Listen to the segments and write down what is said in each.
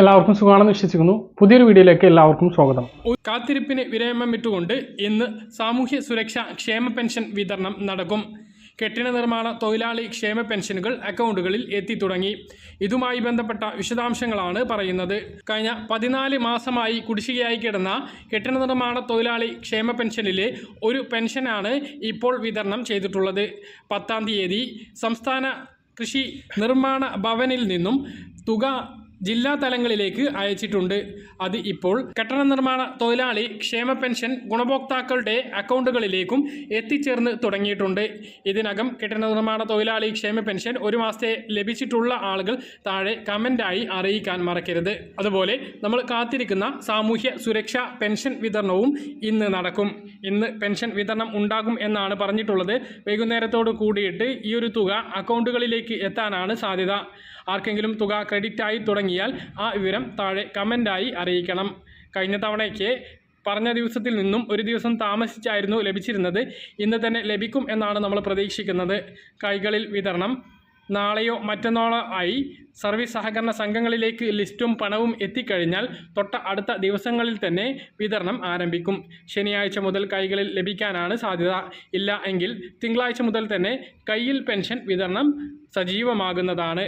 എല്ലാവർക്കും സുഖമാണെന്ന് വിശ്വസിക്കുന്നു. പുതിയൊരു വീഡിയോയിലേക്ക് എല്ലാവർക്കും സ്വാഗതം. കാത്തിരിപ്പിന് വിരാമം ഇട്ടുകൊണ്ട് ഇന്ന് സാമൂഹ്യ സുരക്ഷാ ക്ഷേമ പെൻഷൻ വിതരണം നടക്കും. കെട്ടിട നിർമ്മാണ തൊഴിലാളി ക്ഷേമ പെൻഷനുകൾ അക്കൗണ്ടുകളിൽ എത്തിത്തുടങ്ങി ഇതുമായി ബന്ധപ്പെട്ട വിശദാംശങ്ങളാണ് പറയുന്നത്. കഴിഞ്ഞ പതിനാല് മാസമായി കുടിശ്ശികയായി കിടന്ന കെട്ടിട നിർമ്മാണ തൊഴിലാളി ക്ഷേമ പെൻഷനിലെ ഒരു പെൻഷനാണ് ഇപ്പോൾ വിതരണം ചെയ്തിട്ടുള്ളത്. പത്താം തീയതി സംസ്ഥാന കൃഷി നിർമ്മാണ ഭവനിൽ നിന്നും തുക ജില്ലാ തലങ്ങളിലേക്ക് അയച്ചിട്ടുണ്ട്. അത് ഇപ്പോൾ കെട്ടിട നിർമ്മാണ തൊഴിലാളി ക്ഷേമ പെൻഷൻ ഗുണഭോക്താക്കളുടെ അക്കൗണ്ടുകളിലേക്കും എത്തിച്ചേർന്ന് തുടങ്ങിയിട്ടുണ്ട്. ഇതിനകം കെട്ടിട നിർമ്മാണ തൊഴിലാളി ക്ഷേമ പെൻഷൻ ഒരു മാസത്തെ ലഭിച്ചിട്ടുള്ള ആളുകൾ താഴെ കമന്റായി അറിയിക്കാൻ മറക്കരുത്. അതുപോലെ നമ്മൾ കാത്തിരിക്കുന്ന സാമൂഹ്യ സുരക്ഷാ പെൻഷൻ വിതരണവും ഇന്ന് നടക്കും. ഇന്ന് പെൻഷൻ വിതരണം ഉണ്ടാകും എന്നാണ് പറഞ്ഞിട്ടുള്ളത്. വൈകുന്നേരത്തോട് കൂടിയിട്ട് ഈ ഒരു തുക അക്കൗണ്ടുകളിലേക്ക് എത്താനാണ് സാധ്യത. ആർക്കെങ്കിലും തുക ക്രെഡിറ്റ് ആയി തുടങ്ങിയാൽ ആ വിവരം താഴെ കമന്റായി അറിയിക്കണം. കഴിഞ്ഞ തവണയ്ക്ക് പറഞ്ഞ ദിവസത്തിൽ നിന്നും ഒരു ദിവസം താമസിച്ചായിരുന്നു ലഭിച്ചിരുന്നത്. ഇന്ന് തന്നെ ലഭിക്കും എന്നാണ് നമ്മൾ പ്രതീക്ഷിക്കുന്നത്. കൈകളിൽ വിതരണം. നാളെയോ മറ്റന്നാളോ ആയി സർവീസ് സഹകരണ സംഘങ്ങളിലേക്ക് ലിസ്റ്റും പണവും എത്തിക്കഴിഞ്ഞാൽ തൊട്ട അടുത്ത ദിവസങ്ങളിൽ തന്നെ വിതരണം ആരംഭിക്കും. ശനിയാഴ്ച മുതൽ കൈകളിൽ ലഭിക്കാനാണ് സാധ്യത. ഇല്ല എങ്കിൽ തിങ്കളാഴ്ച മുതൽ തന്നെ കയ്യിൽ പെൻഷൻ വിതരണം സജീവമാകുന്നതാണ്.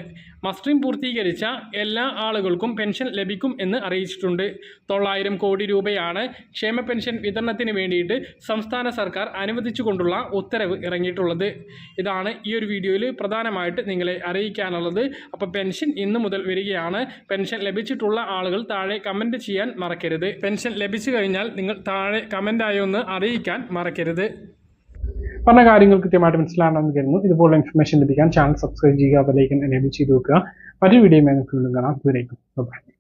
മസ്ട്രീം പൂർത്തീകരിച്ച എല്ലാ ആളുകൾക്കും പെൻഷൻ ലഭിക്കും എന്ന് അറിയിച്ചിട്ടുണ്ട്. തൊള്ളായിരം കോടി രൂപയാണ് ക്ഷേമ പെൻഷൻ വിതരണത്തിന് വേണ്ടിയിട്ട് സംസ്ഥാന സർക്കാർ അനുവദിച്ചുകൊണ്ടുള്ള ഉത്തരവ് ഇറങ്ങിയിട്ടുള്ളത്. ഇതാണ് ഈ ഒരു വീഡിയോയിൽ പ്രധാനമായിട്ട് നിങ്ങളെ അറിയിക്കാനുള്ളത്. അപ്പോൾ പെൻഷൻ ഇന്ന് മുതൽ വരികയാണ്. പെൻഷൻ ലഭിച്ചിട്ടുള്ള ആളുകൾ താഴെ കമന്റ് ചെയ്യാൻ മറക്കരുത്. പെൻഷൻ ലഭിച്ചു കഴിഞ്ഞാൽ നിങ്ങൾ താഴെ കമന്റായി ഒന്ന് അറിയിക്കാൻ മറക്കരുത്. പറഞ്ഞ കാര്യങ്ങൾ കൃത്യമായിട്ട് മനസ്സിലാണെന്ന് കരുതുന്നു. ഇതുപോലുള്ള ഇൻഫർമേഷൻ ലഭിക്കാൻ ചാനൽ സബ്സ്ക്രൈബ് ചെയ്യുക അതിലേക്ക് എനേബിൾ ചെയ്ത് വെക്കുക. മറ്റൊരു വീഡിയോ കാണാം. ദൂരേക്കും ബൈ